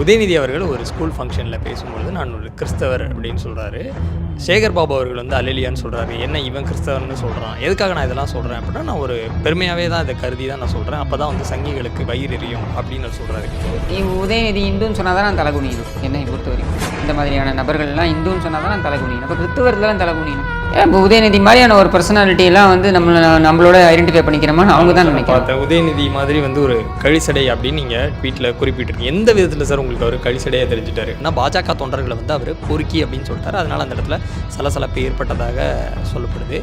உதயநிதி அவர்கள் ஒரு ஸ்கூல் ஃபங்க்ஷனில் பேசும்பொழுது நான் ஒரு கிறிஸ்தவர் அப்படின்னு சொல்கிறாரு சேகர் பாபு அவர்கள் வந்து அலிலியான்னு சொல்கிறாரு என்ன இவன் கிறிஸ்தவர்னு சொல்கிறான் எதுக்காக நான் இதெல்லாம் சொல்கிறேன் அப்படின்னா நான் ஒரு பெருமையாகவே தான் இதை கருதி தான் நான் சொல்கிறேன் அப்போ தான் வந்து சங்கிகளுக்கு வயிறு எரியும் அப்படின்னு சொல்கிறாரு நீ உதயநிதி இந்துன்னு சொன்னால் தான் நான் தலை குனியணும் என்னை பொறுத்த வரைக்கும் இந்த மாதிரியான நபர்கள்லாம் இந்துன்னு சொன்னால் தான் நான் தலை குனியணும் அப்போ கிறிஸ்துவர்கள் தலை குனியணும் உதயநிதி மாதிரியான ஒரு பர்சனாலிட்டி எல்லாம் வந்து நம்மளை நம்மளோட ஐடென்டிஃபை பண்ணிக்கிறோமான்னு அவங்க தான் நினைக்கிறேன் உதயநிதி மாதிரி வந்து ஒரு கழிசடை அப்படின்னு நீங்கள் ட்வீட்டில் குறிப்பிட்டிருக்கீங்க. எந்த விதத்தில் சார் உங்களுக்கு அவர் கழிசடையாக தெரிஞ்சிட்டாரு? ஏன்னா பாஜக தொண்டர்களை வந்து அவர் பொறுக்கி அப்படின்னு சொல்லிட்டாரு. அதனால் அந்த இடத்துல சலசலப்பு ஏற்பட்டதாக சொல்லப்படுது.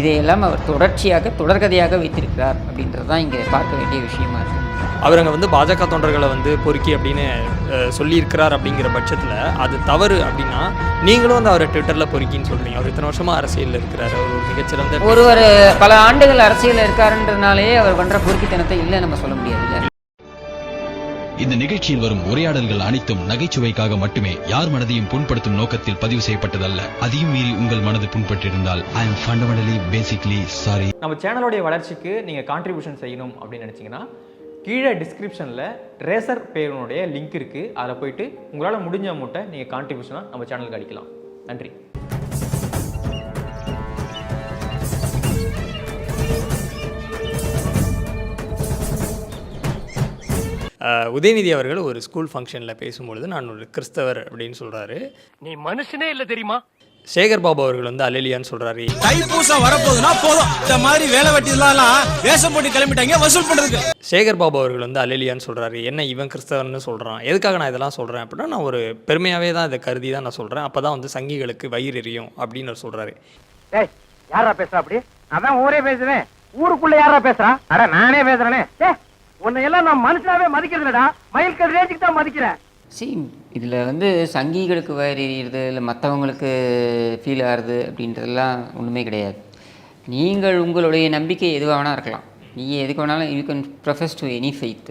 இதையெல்லாம் அவர் தொடர்ச்சியாக தொடர்கதையாக வைத்திருக்கிறார். அப்படின்றது தான் இங்கே பார்க்க வேண்டிய விஷயமா இருக்குது அவர் அங்கே வந்து பாஜக தொண்டர்களை வந்து பொறுக்கி அப்படின்னு சொல்லியிருக்கிறார் அப்படிங்கிற பட்சத்தில் அது தவறு அப்படின்னா நீங்களும் வந்து அவரை ட்விட்டரில் பொறுக்கின்னு சொல்கிறீங்க அவர் இத்தனை வருஷமாக அரசியலில் இருக்கிறாரு. அவர் ஒரு மிகச்சிறந்த ஒருவர் பல ஆண்டுகள் அரசியலில் இருக்காருன்றனாலேயே அவர் பண்ணுற பொறுக்கித்தனத்தை இல்லை நம்ம சொல்ல முடியாது இந்த நிகழ்ச்சியில் வரும் உரையாடல்கள் அனைத்தும் நகைச்சுவைக்காக மட்டுமே யார் மனதையும் புண்படுத்தும் நோக்கத்தில் பதிவு செய்யப்பட்டதல்ல. அதையும் மீறி உங்கள் மனது புண்பட்டிருந்தால் I am fundamentally basically sorry நம்ம சேனலுடைய வளர்ச்சிக்கு நீங்கள் கான்ட்ரிபியூஷன் செய்யணும் அப்படின்னு நினச்சிங்கன்னா கீழே டிஸ்கிரிப்ஷனில் ரேசர் பேருனுடைய லிங்க் இருக்குது அதில் போயிட்டு உங்களால் முடிஞ்ச அமௌண்ட்டை நீங்கள் கான்ட்ரிபியூஷனாக நம்ம சேனலுக்கு அடிக்கலாம். நன்றி. உதயநிதி அவர்கள் ஒரு ஸ்கூல் ஃபங்க்ஷனில் பேசும்பொழுது நான் ஒரு கிறிஸ்தவர் அப்படின்னு சொல்கிறாரு நீ மனுஷனே இல்ல தெரியுமா? சேகர் பாபு அவர்கள் வந்து அலிலியான்னு சொல்கிறாரு தைப்பூசம் வரப்போகுதுன்னா போதும். இந்த மாதிரி வேலை வெட்டி எல்லாம் வேஷம் போட்டு கிளம்பிட்டாங்க வசூல் பண்றதுக்கு. சேகர் பாபு அவர்கள் வந்து அலிலியான்னு சொல்கிறாரு என்ன இவன் கிறிஸ்தவர்னு சொல்கிறான் எதுக்காக நான் இதெல்லாம் சொல்கிறேன் அப்படின்னா நான் ஒரு பெருமையாகவே தான் இதை கருதி தான் நான் சொல்கிறேன் அப்போ தான் வந்து சங்கிகளுக்கு வயிறு எரியும் அப்படின்னு டேய் யாரா பேசுறா அப்படி? அதான் ஊரே பேசுறேன் ஊருக்குள்ள யாரா பேசுறா அட நானே பேசுறேனே. உன்னை எல்லாம் நான் மனுஷனாவே மதிக்கிறதுலடா மயில் கல் ரேஞ்சுக்கு தான் மதிக்கிறேன். சி இதில் வந்து சங்கிகளுக்கு எறிகிறது இல்லை மற்றவங்களுக்கு ஃபீல் ஆகுறது அப்படின்றதெல்லாம் ஒன்றுமே கிடையாது. நீங்கள் உங்களுடைய நம்பிக்கை எதுவாக வேணால் இருக்கலாம். நீங்கள் எதுக்கு வேணாலும் you can profess to any faith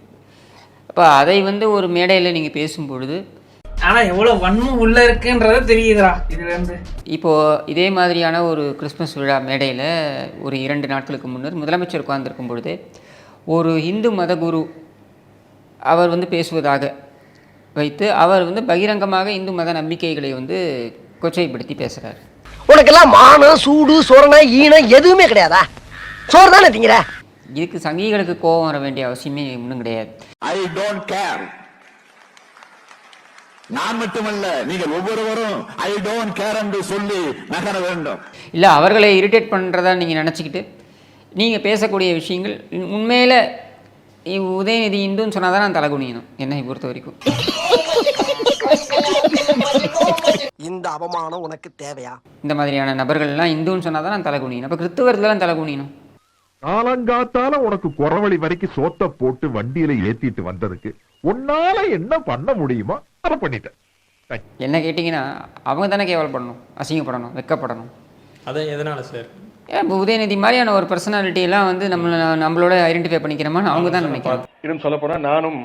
அப்போ அதை வந்து ஒரு மேடையில் நீங்கள் பேசும்பொழுது ஆனா எவ்வளவு வன்மம் உள்ள இருக்குன்றத தெரியுதுடா இதுல இருந்து இப்போது இதே மாதிரியான ஒரு கிறிஸ்மஸ் விழா மேடையில் ஒரு இரண்டு நாட்களுக்கு முன்னர் முதலமைச்சர் உட்கார்ந்திருக்கும் பொழுது ஒரு இந்து மத குரு அவர் வந்து பேசுவதாக வைத்து அவர் வந்து பகிரங்கமாக இந்து மத நம்பிக்கைகளை வந்து கொச்சைப்படுத்தி பேசுகிறார் உனக்கெல்லாம் மானம் சூடு சொரணை ஈனம் எதுவுமே கிடையாதா? சோறு தானே திங்கிற? இதுக்கு சங்கிகளுக்கு கோபம் வர வேண்டிய அவசியமே ஒன்றும் கிடையாது. ஐ டோன்ட் கேர் நான் மட்டுமல்ல நீங்கள் ஒவ்வொருவரும் ஐ டோன்ட் கேர் என்று சொல்லி நகர வேண்டும். இல்லை அவர்களை இரிட்டேட் பண்ணுறதா நீங்கள் நினச்சிக்கிட்டு நீங்கள் பேசக்கூடிய விஷயங்கள் உண்மையில் உதயநிதி இந்துன்னு சொன்னால் தான் நான் தலை குனியணும் என்னை பொறுத்த வரைக்கும். இந்த அவமானம் உனக்கு தேவையா? இந்த மாதிரியான நபர்கள்லாம் இந்துன்னு சொன்னால் தான் நான் தலை குனியணும். அப்போ தலை குனியணும். காலங்காத்தால உனக்கு குறவழி வரைக்கும் சோத்த போட்டு வண்டியில ஏத்திட்டு வந்ததுக்கு உன்னால என்ன பண்ண முடியுமோ அதை பண்ணிட்டேன். என்ன கேட்டிங்கன்னா அவங்க தானே கேவலப்படணும் அசிங்கப்படணும் வெக்கப்படணும். அதான் எதனால் சார்? ஏன் இப்போ உதயநிதி மாதிரியான ஒரு எல்லாம் வந்து நம்மளை நம்மளோட ஐடென்டிஃபை பண்ணிக்கிறோமான்னு அவங்க தான் நினைக்கிறாங்க. இன்னும் சொல்ல போனா நானும்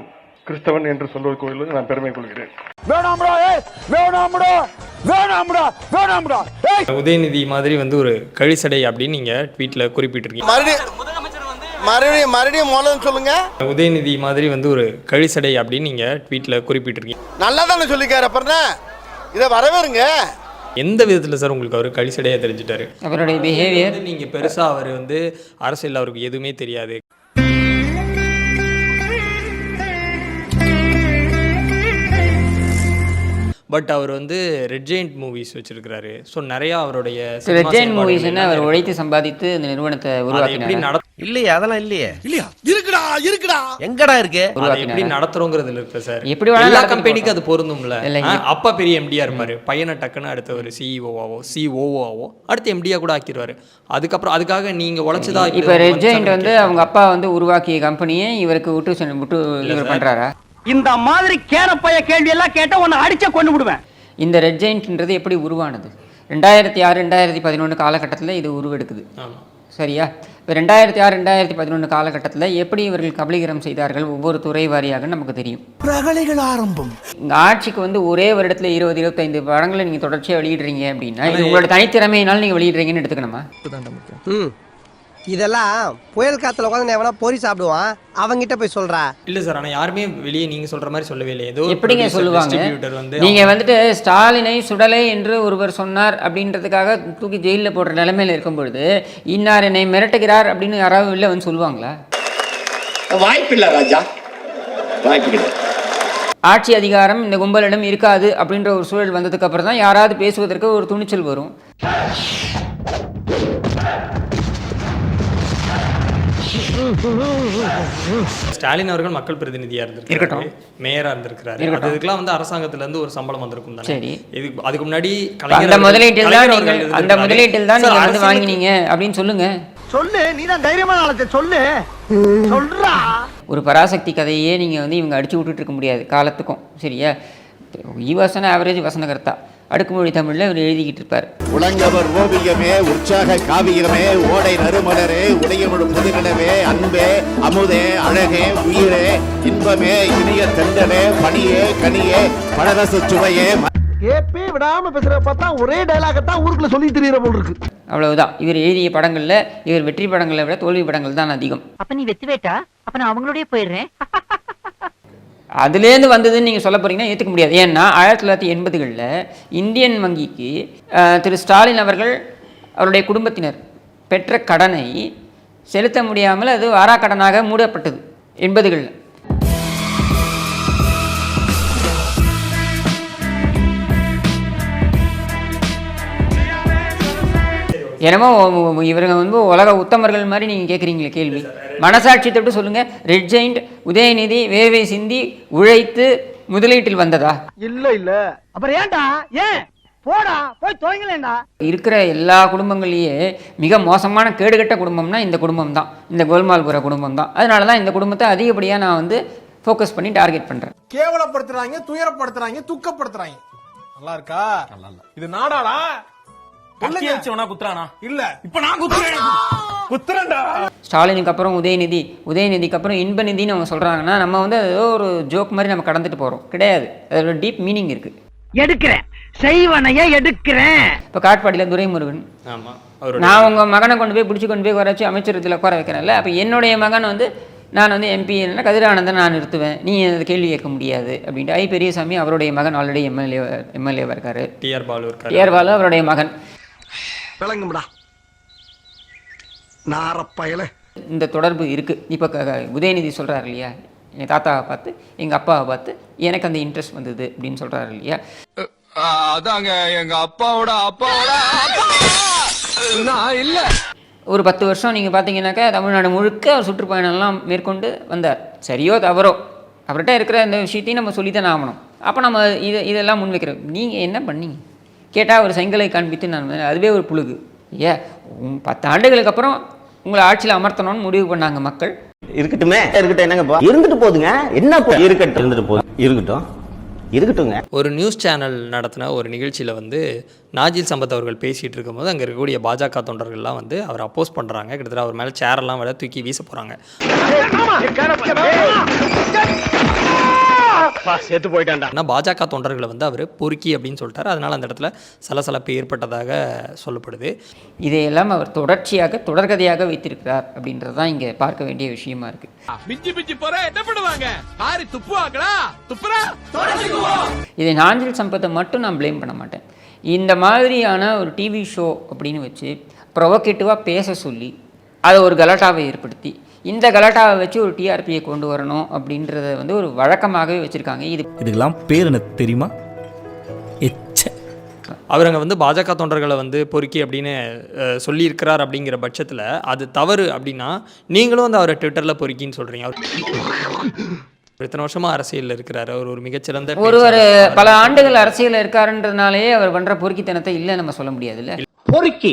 கிறிஸ்தவன் என்று சொல்வதற்கு நான் பெருமை கொள்கிறேன். வேணாம்டா ஏய் வேணாம்டா வேணாம்டா வேணாம்டா உதயநிதி மாதிரி வந்து ஒரு கழிசடை அப்படின்னு நீங்கள் ட்வீட்டில் குறிப்பிட்டிருக்கீங்க. மறுபடியும் மறுபடியும் மறுபடியும் முதல்ல சொல்லுங்க. உதயநிதி மாதிரி வந்து ஒரு கழிசடை அப்படின்னு நீங்கள் ட்வீட்டில் குறிப்பிட்டிருக்கீங்க. நல்லா தானே சொல்லிக்காரு அப்புறம் இதை வரவேறுங்க. எந்த விதத்தில் சார் உங்களுக்கு அவர் கழிசடையாக தெரிஞ்சிட்டாரு? அவருடைய பிஹேவியர் நீங்கள் பெருசாக அவர் வந்து அரசியல் அவருக்கு எதுவுமே தெரியாது. பட் அவர் வந்து ரெட் ஜெயிண்ட் மூவிஸ் வச்சிருக்கிறாரு. ஸோ நிறையா அவருடைய ரெட் மூவிஸ் என்ன அவர் உழைத்து சம்பாதித்து இந்த நிறுவனத்தை உருவாக்கினார்? நட இல்லையே அதெல்லாம் இல்லையே. இல்லையா? இருக்குடா இருக்குடா. எங்கடா இருக்கு? அதை எப்படி நடத்துறோங்கிறதுல இருக்கு சார் எப்படி எல்லா நடத்தி கம்பெனிக்கும் அது. பொருந்தும்ல. அப்பா பெரிய எம்டியா இருப்பாரு. பையனை டக்குன்னு அடுத்த ஒரு சிஇஓவாவோ சிஓஓவோ அடுத்து எம்டியா கூட ஆக்கிடுவாரு. அதுக்கப்புறம் அதுக்காக நீங்க உழைச்சதா இப்போ ரெட் ஜெயிண்ட் வந்து அவங்க அப்பா வந்து உருவாக்கிய கம்பெனியை இவருக்கு விட்டு விட்டு இவர் பண்ணுறாரா இந்த மாதிரி கேரப்பைய கேள்வி எல்லாம் கேட்டா உன்னை அடிச்ச கொண்டு விடுவேன். இந்த ரெட் ஜெயின்ட்ன்றது எப்படி உருவானது? ரெண்டாயிரத்தி ஆறு ரெண்டாயிரத்தி பதினொன்று காலகட்டத்தில் இது உருவெடுக்குது. ஆமா. சரியா? இப்போ ரெண்டாயிரத்தி ஆறு ரெண்டாயிரத்தி பதினொன்று காலகட்டத்தில் எப்படி இவர்கள் கபலீகரம் செய்தார்கள் ஒவ்வொரு துறை வாரியாக நமக்கு தெரியும். பிரகலைகள் ஆரம்பம். இந்த ஆட்சிக்கு வந்து ஒரே வருடத்தில் இருபது இருபத்தைந்து படங்களை நீங்கள் தொடர்ச்சியாக வெளியிடுறீங்க அப்படின்னா இது உங்களோட தனித்திறமையினால் நீங்கள் வெளியிடுறீங்கன்னு எடுத்துக்கணுமா? இதெல்லாம் புயல் காத்துல உட்காந்து எவனா பொறி சாப்பிடுவான் அவங்கிட்ட போய் சொல்றா. இல்லை சார் ஆனால் யாருமே வெளியே நீங்கள் சொல்கிற மாதிரி சொல்லவே இல்லை ஏதோ எப்படிங்க சொல்லுவாங்க? நீங்க வந்துட்டு ஸ்டாலினை சுடலை என்று ஒருவர் சொன்னார் அப்படின்றதுக்காக தூக்கி ஜெயிலில் போடுற நிலைமையில இருக்கும் பொழுது இன்னார் என்னை மிரட்டுகிறார் அப்படின்னு யாராவது வெளில வந்து சொல்லுவாங்களா? வாய்ப்பில்லை ராஜா. வாய்ப்பு கிடையாது ஆட்சி அதிகாரம் இந்த கும்பலிடம் இருக்காது அப்படின்ற ஒரு சூழல் வந்ததுக்கு அப்புறம் தான் யாராவது பேசுவதற்கு ஒரு துணிச்சல் வரும். ஸ்டாலின் அவர்கள் மக்கள் பிரதிநிதியா இருந்திருக்காரு. மேயரா இருந்திருக்காரு இருக்கட்டும். அதுக்கெல்லாம் வந்து அரசாங்கத்துல இருந்து ஒரு சம்பளம் வந்திருக்கும் தானே? சரி. இதுக்கு அதுக்கு முன்னாடி அந்த முதலீட்டில் தான் அந்த. முதலீட்டில் தான் சார், நீங்கள் வந்து வாங்கினீங்க அப்படின்னு சொல்லுங்க. சொல்லு நீ தான் தைரியமான ஆளத்தை சொல்லு. சொல்றா. ஒரு பராசக்தி கதையே நீங்கள் வந்து இவங்க அடிச்சு விட்டுட்டு இருக்க முடியாது காலத்துக்கும் சரியா? ஈவாசன ஆவரேஜ் வசனகர்த்தா. அடுக்குமொழி தமிழில் இவர் எழுதிக்கிட்டு இருப்பார். உலங்கவர் ஓவியமே உற்சாக காவியமே ஓடை நறுமலரே உடையமிழு புதுநிலவே அன்பே அமுதே அழகே உயிரே இன்பமே இனிய தெண்டலே பணியே கனியே பழரச சுவையே கேப்பே விடாம பேசுற பார்த்தா ஒரே டைலாக தான் ஊருக்குள்ள சொல்லி தெரியற போல் இருக்கு. அவ்வளவுதான். இவர் எழுதிய படங்களில் இவர் வெற்றி படங்களை விட தோல்வி படங்கள் தான் அதிகம். அப்ப நீ வெத்து வேட்டா? அப்ப நான் அவங்களோடய போயிடுறேன். அதுலேருந்து வந்ததுன்னு நீங்கள் சொல்ல போகிறீங்கன்னா ஏற்றுக்க முடியாது. ஏன்னா ஆயிரத்தி தொள்ளாயிரத்தி எண்பதுகளில் இந்தியன் வங்கிக்கு திரு ஸ்டாலின் அவர்கள் அவருடைய குடும்பத்தினர் பெற்ற கடனை செலுத்த முடியாமல் அது வாராக்கடனாக மூடப்பட்டது. எண்பதுகளில். என்னமோ இவருங்க வந்து உலக உத்தமர்கள் மாதிரி நீங்கள் கேட்குறீங்களே கேள்வி. மனசாட்சி தொட்டு சொல்லுங்கள் ரெட் ஜெயிண்ட் உதயநிதி வேர்வை சிந்தி உழைத்து முதலீட்டில் வந்ததா? இல்ல இல்ல. அப்புறம் ஏன்டா? ஏன்? போடா போய் துவங்கலேண்டா இருக்கிற எல்லா குடும்பங்களையே மிக மோசமான கேடுகட்ட குடும்பம்னா இந்த குடும்பம் தான் இந்த கோல்மால்புர குடும்பம் தான் அதனால தான் இந்த குடும்பத்தை அதிகப்படியாக நான் வந்து ஃபோக்கஸ் பண்ணி டார்கெட் பண்ணுறேன் கேவலப்படுத்துறாங்க துயரப்படுத்துறாங்க துக்கப்படுத்துறாங்க. நல்லா இருக்கா? இது நாடாடா வச்சவனா குத்துறானா? இல்ல. இப்ப நான் குத்துறேன். குத்துறேன்டா. ஸ்டாலினுக்கு அப்புறம் உதயநிதி. உதயநிதிக்கு அப்புறம் இன்பநிதின்னு அவங்க சொல்கிறாங்கன்னா நம்ம வந்து ஏதோ ஒரு ஜோக் மாதிரி நம்ம கடந்துட்டு போகிறோம் கிடையாது. அதோட டீப் மீனிங் இருக்குது எடுக்கிறேன். செய்வனைய எடுக்கிறேன். இப்போ காட்பாடியில் துரைமுருகன். ஆமா. நான் உங்கள் மகனை கொண்டு போய் பிடிச்சி கொண்டு போய் வச்சு அமைச்சரத்தில் உட்கார வைக்கிறேன்ல. அப்போ என்னுடைய மகன் வந்து நான் வந்து எம்பி என்ன கதிரானந்தன் நான் நிறுத்துவேன். நீ அது கேள்வி கேட்க முடியாது அப்படின்ட்டு. ஐ பெரியசாமி அவருடைய மகன் ஆல்ரெடி எம்எல்ஏ எம்எல்ஏவாக இருக்காரு. டிஆர் பாலு இருக்காரு. டிஆர் பாலு அவருடைய மகன். விளங்கும்டா. நாரப்பயல இந்த தொடர்பு இருக்குது இப்போ உதயநிதி சொல்கிறாரு இல்லையா? என் தாத்தாவை பார்த்து எங்கள் அப்பாவை பார்த்து எனக்கு அந்த இன்ட்ரெஸ்ட் வந்தது அப்படின்னு சொல்கிறாரு இல்லையா? அதாங்க எங்க அப்பாவோட அப்பாவோட நான் இல்ல. ஒரு பத்து வருஷம் நீங்கள் பார்த்தீங்கன்னாக்கா தமிழ்நாடு முழுக்க அவர் சுற்றுப்பயணம்லாம் மேற்கொண்டு வந்தார். சரியோ தவறோ. அவர்கிட்ட இருக்கிற இந்த விஷயத்தையும் நம்ம சொல்லித்தானே ஆகணும். அப்போ நம்ம இதை இதெல்லாம் முன்வைக்கிறோம். நீங்கள் என்ன பண்ணீங்க? கேட்டால் ஒரு செங்கலை காண்பித்து நான் அதுவே ஒரு புழுகு ஏ பத்து ஆண்டுகளுக்கு அப்புறம் உங்களை ஆட்சியில் அமர்த்தணும்னு முடிவு பண்ணாங்க மக்கள் இருக்கட்டுமே இருக்கட்டும் என்னங்க இருந்துட்டு போதுங்க என்ன இருக்கட்டும் இருந்துட்டு போதும் இருக்கட்டும் இருக்கட்டுங்க ஒரு நியூஸ் சேனல் நடத்தின ஒரு நிகழ்ச்சியில் வந்து நாஜில் சம்பத் அவர்கள் பேசிகிட்டு இருக்கும்போது அங்கே இருக்கக்கூடிய பாஜக தொண்டர்கள்லாம் வந்து அவர் அப்போஸ் பண்ணுறாங்க கிட்டத்தட்ட அவர் மேலே சேரெல்லாம் விட தூக்கி வீச போகிறாங்க சேர்த்து போயிட்டான்டா. ஆனால் பாஜக தொண்டர்களை வந்து அவர் பொறுக்கி அப்படின்னு சொல்லிட்டாரு. அதனால் அந்த இடத்துல சலசலப்பு ஏற்பட்டதாக சொல்லப்படுது. இதையெல்லாம் அவர் தொடர்ச்சியாக தொடர்கதையாக வைத்திருக்கிறார் அப்படின்றது தான் இங்கே பார்க்க வேண்டிய விஷயமா இருக்குது மிஞ்சி மிஞ்சி போற என்ன பண்ணுவாங்க? காரி துப்புவாங்களா துப்புறா? இதை நாஞ்சில் சம்பத்தை மட்டும் நான் ப்ளேம் பண்ண மாட்டேன். இந்த மாதிரியான ஒரு டிவி ஷோ அப்படின்னு வச்சு ப்ரொவோகேட்டிவாக பேச சொல்லி அதை ஒரு கலாட்டாவை ஏற்படுத்தி இந்த கலாட்டாவை வச்சு ஒரு டிஆர்பியை கொண்டு வரணும் அப்படின்றத வந்து ஒரு வழக்கமாகவே வச்சுருக்காங்க. இது இதுக்கெல்லாம் பேர் எனக்கு தெரியுமா? எச்ச. அவர் அங்கே வந்து பாஜக தொண்டர்களை வந்து பொறுக்கி அப்படின்னு சொல்லியிருக்கிறார் அப்படிங்கிற பட்சத்தில் அது தவறு அப்படின்னா நீங்களும் வந்து அவரை ட்விட்டரில் பொறுக்கின்னு சொல்கிறீங்க அவர் இத்தனை வருஷமாக அரசியலில் இருக்கிறாரு. அவர் ஒரு மிகச்சிறந்த ஒருவர். பல ஆண்டுகள் அரசியலில் இருக்காருன்றதுனாலேயே அவர் பண்ணுற பொறுக்கித்தனத்தை இல்லை நம்ம சொல்ல முடியாதுல்ல? பொறுக்கி.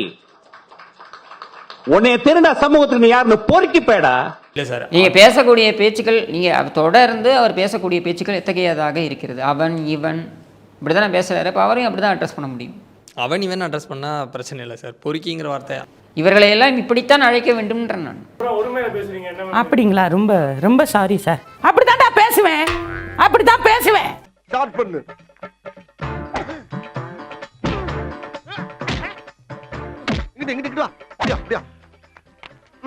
உன்னைய திருடா சமூகத்துக்கு நீ யாருன்னு பொறுக்கி போயடா இல்லை சார். நீங்கள் பேசக்கூடிய பேச்சுக்கள் நீங்கள் தொடர்ந்து அவர் பேசக்கூடிய பேச்சுக்கள் எத்தகையதாக இருக்கிறது? அவன் இவன் இப்படி தானே பேசுகிறாரு அப்போ அவரையும் அப்படி தான் அட்ரஸ் பண்ண முடியும். அவன் இவன் அட்ரஸ் பண்ணால் பிரச்சனை இல்லை சார். பொறுக்கிங்கிற வார்த்தை. இவர்களை எல்லாம் இப்படித்தான் அழைக்க வேண்டும்ன்ற நான். அப்படிங்களா? ரொம்ப ரொம்ப சாரி சார் அப்படித்தான்டா பேசுவேன். அப்படித்தான் பேசுவேன். ஸ்டார்ட் பண்ணு. இங்கிட்டு இங்கிட்டு இங்கிட்டு வா. அப்படியா அப்படியா.